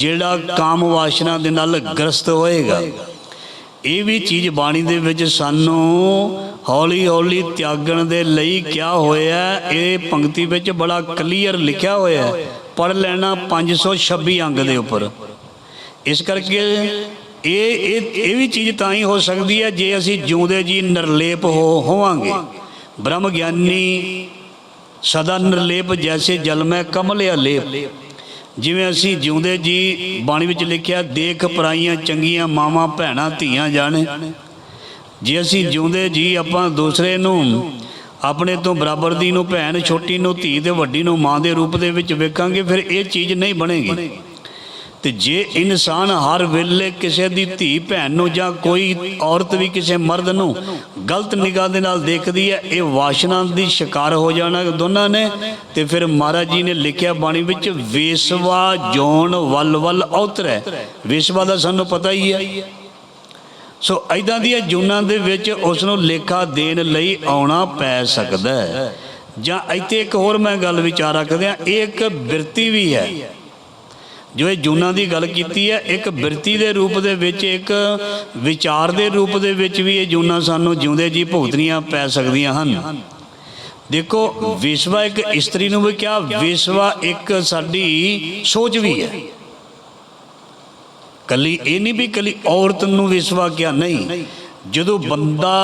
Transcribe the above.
ਜਿਹੜਾ ਕਾਮ ਵਾਸ਼ਨਾ ਦੇ ਨਾਲ ਗ੍ਰਸਤ ਹੋਏਗਾ, ਇਹ ਵੀ ਚੀਜ਼ ਬਾਣੀ ਦੇ ਵਿੱਚ ਸਾਨੂੰ ਹੌਲੀ ਹੌਲੀ ਤਿਆਗਣ ਦੇ ਲਈ ਕਿਹਾ ਹੋਇਆ ਇਹ ਪੰਕਤੀ ਵਿੱਚ ਬੜਾ ਕਲੀਅਰ ਲਿਖਿਆ ਹੋਇਆ ਹੈ। ਪੜ ਲੈਣਾ 526 ਅੰਗ ਦੇ ਉੱਪਰ। ਇਸ ਕਰਕੇ ਇਹ ਇਹ ਇਹ ਵੀ ਚੀਜ਼ ਤਾਂ ਹੀ ਹੋ ਸਕਦੀ ਹੈ ਜੇ ਅਸੀਂ ਜਿਉਂਦੇ ਜੀ ਨਿਰਲੇਪ ਹੋ ਹੋਵਾਂਗੇ। ਬ੍ਰਹਮ ਗਿਆਨੀ ਸਦਾ ਨਿਰਲੇਪ ਜੈਸੇ ਜਲ ਮੈਂ ਕਮਲ ਅਲੇਪ ਜਿਵੇਂ ਅਸੀਂ ਜਿਉਂਦੇ ਜੀ, ਬਾਣੀ ਵਿੱਚ ਲਿਖਿਆ, ਦੇਖ ਪਰਾਈਆਂ ਚੰਗੀਆਂ ਮਾਵਾਂ ਭੈਣਾਂ ਧੀਆਂ ਜਾਣੇ। ਜੇ ਅਸੀਂ ਜਿਉਂਦੇ ਜੀ, ਆਪਾਂ ਦੂਸਰੇ ਨੂੰ, ਆਪਣੇ ਤੋਂ ਬਰਾਬਰ ਦੀ ਨੂੰ ਭੈਣ, ਛੋਟੀ ਨੂੰ ਧੀ ਤੇ ਵੱਡੀ ਨੂੰ ਮਾਂ ਦੇ ਰੂਪ ਦੇ ਵਿੱਚ ਵੇਖਾਂਗੇ, ਫਿਰ ਇਹ ਚੀਜ਼ ਨਹੀਂ ਬਣੇਗੀ। ਤੇ ਜੇ ਇਨਸਾਨ ਹਰ ਵੇਲੇ ਕਿਸੇ ਦੀ ਧੀ, ਭੈਣ ਨੂੰ ਜਾਂ ਕੋਈ ਔਰਤ ਵੀ ਕਿਸੇ ਮਰਦ ਨੂੰ ਗਲਤ ਨਿਗਾਹ ਦੇ ਨਾਲ ਦੇਖਦੀ ਹੈ, ਇਹ ਵਾਸ਼ਨਾ ਦੀ ਸ਼ਿਕਾਰ ਹੋ ਜਾਣਾ ਦੋਨਾਂ ਨੇ। ਤੇ ਫਿਰ ਮਹਾਰਾਜ ਜੀ ਨੇ ਲਿਖਿਆ ਬਾਣੀ ਵਿੱਚ, ਵੇਸਵਾ ਜੋਨ ਵੱਲ ਵੱਲ ਔਤਰੈ। ਵੇਸਵਾ ਦਾ ਸਾਨੂੰ ਪਤਾ ਹੀ ਹੈ। ਸੋ ਐਦਾਂ ਦੀਆਂ ਜੂਨਾਂ ਦੇ ਵਿੱਚ ਉਸ ਨੂੰ ਲੇਖਾ ਦੇਣ ਲਈ ਆਉਣਾ ਪੈ ਸਕਦਾ ਹੈ। ਜਾਂ ਇੱਥੇ ਇੱਕ ਹੋਰ ਮੈਂ ਗੱਲ ਵਿਚਾਰ ਰੱਖਦਿਆਂ ਇਹ ਇੱਕ ਬਿਰਤੀ ਵੀ ਹੈ। ਜੋ ਇਹ ਜੂਨਾਂ ਦੀ ਗੱਲ ਕੀਤੀ ਹੈ, ਇੱਕ ਬਿਰਤੀ ਦੇ ਰੂਪ ਦੇ ਵਿੱਚ, ਇੱਕ ਵਿਚਾਰ ਦੇ ਰੂਪ ਦੇ ਵਿੱਚ ਵੀ ਇਹ ਜੂਨਾਂ ਸਾਨੂੰ ਜਿਉਂਦੇ ਜੀ ਭੁਗਤਣੀਆਂ ਪੈ ਸਕਦੀਆਂ ਹਨ। ਦੇਖੋ, ਵਿਸ਼ਵਾ ਇੱਕ ਇਸਤਰੀ ਨੂੰ ਵੀ ਕਿਹਾ, ਵਿਸ਼ਵਾ ਇੱਕ ਸਾਡੀ ਸੋਚ ਵੀ ਹੈ। ਕੱਲੀ ਇਹ ਨਹੀਂ ਵੀ ਕੱਲੀ ਔਰਤ ਨੂੰ ਵਿਸ਼ਵਾ ਕਿਹਾ, ਨਹੀਂ। ਜਦੋਂ ਬੰਦਾ